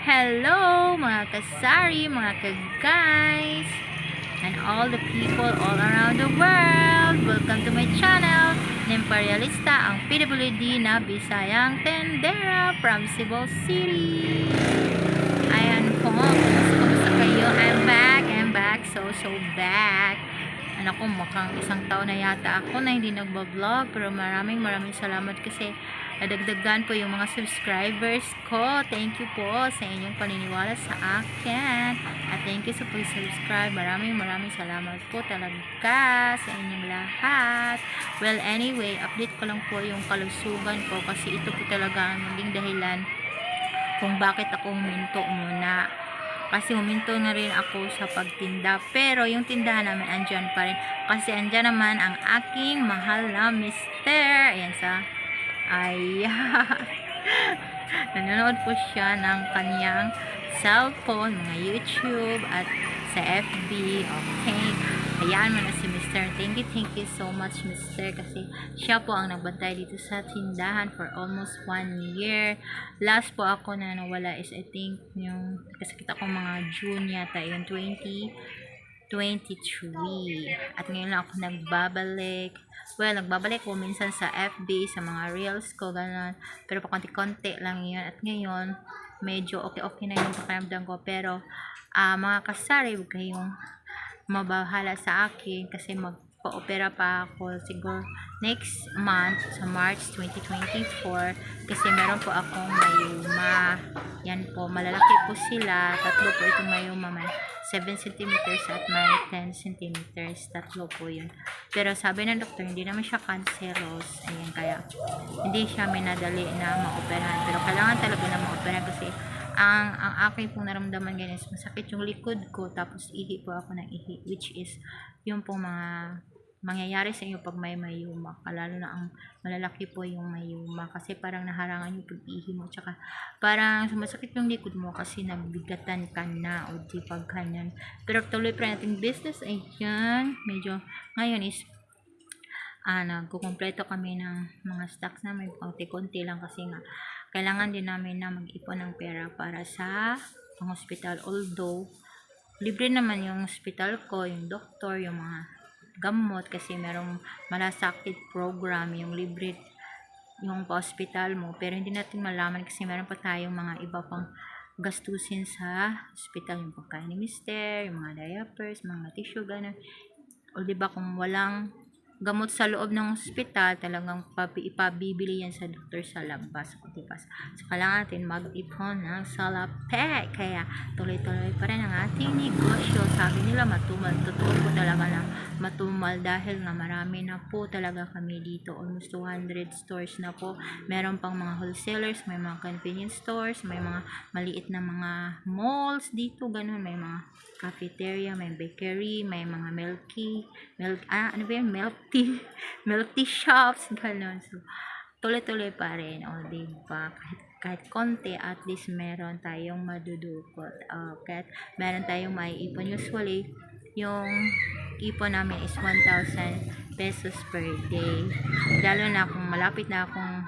Hello mga kasari, mga ka-guys, and all the people all around the world. Welcome to my channel, Imperialista, ang PWD na Bisayang Tendera from Cebu City. Ayan po, kumusta kayo? I'm back, I'm back, so so back. Ano ko, mukhang isang taon na yata ako na hindi nagbablog pero maraming maraming salamat kasi nadagdagan po yung mga subscribers ko. Thank you po sa inyong paniniwala sa akin. At thank you sa pag-subscribe. Maraming maraming salamat po talaga sa inyong lahat. Well, anyway, update ko lang po yung kalusugan ko kasi ito po talaga ang naging dahilan kung bakit ako huminto muna. Kasi huminto na rin ako sa pagtinda. Pero yung tindahan namin andyan pa rin. Kasi andyan naman ang aking mahal na mister. Ayan sa... Ay... Nanonood po siya ng kanyang cellphone, mga YouTube, at sa FB. Okay. Hayaan mo na si Mr. Thank you, thank you so much, Mr. Kasi siya po ang nagbantay dito sa tindahan for almost one year. Last po ako na nawala is I think yung, kasi kita ko mga June yata, yung 20, 23. At ngayon lang ako nagbabalik. Well, nagbabalik ko minsan sa FB, sa mga reels ko, gano'n. Pero pa konti-konti lang yun. At ngayon, medyo okay-okay na yung pakiramdam ko. Pero, ah mga kasari, huwag kayong mabahala sa akin kasi magpa-opera pa ako siguro next month sa March 2024 kasi meron po akong mayuma yan po, malalaki po sila. Tatlo po itong may 7 cm at may 10 cm tatlo po yun. Pero sabi ng doktor hindi naman siya cancerous. Ayan kaya hindi siya minadali na maoperahan. Pero kailangan talaga na maoperahan kasi ang ang aking pong naramdaman ganyan is masakit yung likod ko. Tapos ihi po ako ng ihi which is yung pong mga mangyayari sa inyo pag may mayuma lalo na ang malalaki po yung mayuma. Kasi parang naharangan yung pag-ihi mo tsaka parang sumasakit yung likod mo kasi nagbigatan ka na o di pag ganyan. Pero tuloy pa natin business ayan medyo ngayon is ah, nagkukumpleto kami ng mga stocks namin konti-konti lang kasi nga kailangan din namin na mag-ipon ng pera para sa pang hospital. Although libre naman yung hospital ko yung doktor yung mga gamot kasi merong malasakit program yung libre yung pa-hospital mo pero hindi natin malaman kasi meron pa tayong mga iba pang gastusin sa hospital yung pagkain ni mister, yung mga diapers, mga tissue, ganun. O di ba kung walang gamot sa loob ng ospital, talagang ipabibili yan sa doktor sa labas. O diba? So, kailangan natin mag-ipon ng salape. Kaya, tuloy-tuloy pa rin ang ating negosyo. Sabi nila, matumal. Totoo po talaga na matumal dahil nga marami na po talaga kami dito. Almost 200 stores na po. Meron pang mga wholesalers, may mga convenience stores, may mga maliit na mga malls dito, ganun. May mga cafeteria, may bakery, may mga milky, milk, ah, ano ba yun? Milk tea, milk tea shops, gano'n. So, tuloy-tuloy pa rin, o, diba? Kahit, kahit konti, at least meron tayong madudukot. Uh, kahit meron tayong maiipon. Usually, yung ipon namin is 1,000 pesos per day. Lalo na kung malapit na akong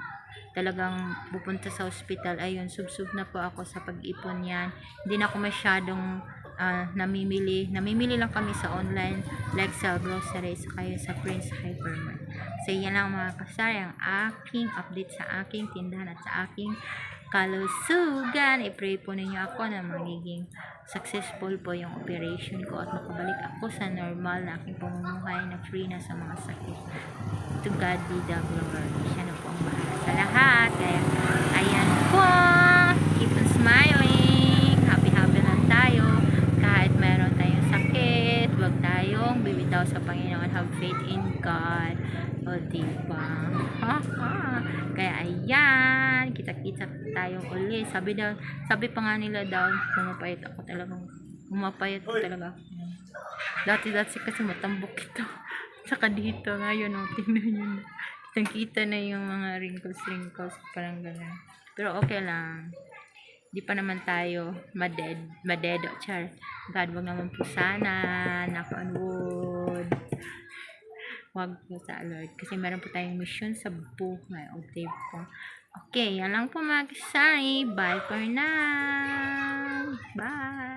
talagang pupunta sa hospital, ayun, sub-sub na po ako sa pag-ipon yan. Hindi na ako masyadong ah, namimili. Namimili lang kami sa online, sa groceries, kaya sa Prince Hypermart. So, yan lang mga kasari, ang aking update sa aking tindahan at sa aking kalusugan. I-pray po ninyo ako na magiging successful po yung operation ko at makabalik ako sa normal na aking pamumuhay na free na sa mga sakit. To God be the glory. Siya na po ang bahala sa lahat. Kaya, ayan po. Keep on smiling. Happy-happy lang tayo. Kahit meron tayong sakit, huwag tayong bibitaw sa Panginoon. Have faith in God. O, diba? Ha, ha. Kaya, ayan. Kita-kita tayo uli. Sabi daw, sabi pa nga nila daw, pumapayat ako talagang, pumapayat ko talaga. Dati-dati kasi matambok ito. Saka dito, ngayon, oh, tingnan nyo na. Kitang-kita na yung mga wrinkles-wrinkles, parang gano'n. Pero okay lang. Di pa naman tayo maded, madedo, char. God, wag naman po sana, knock on. Wag po sa Lord. Kasi meron po tayong mission sa buhay. O, po. Okay, yan lang po mga kasari. Bye for now. Bye!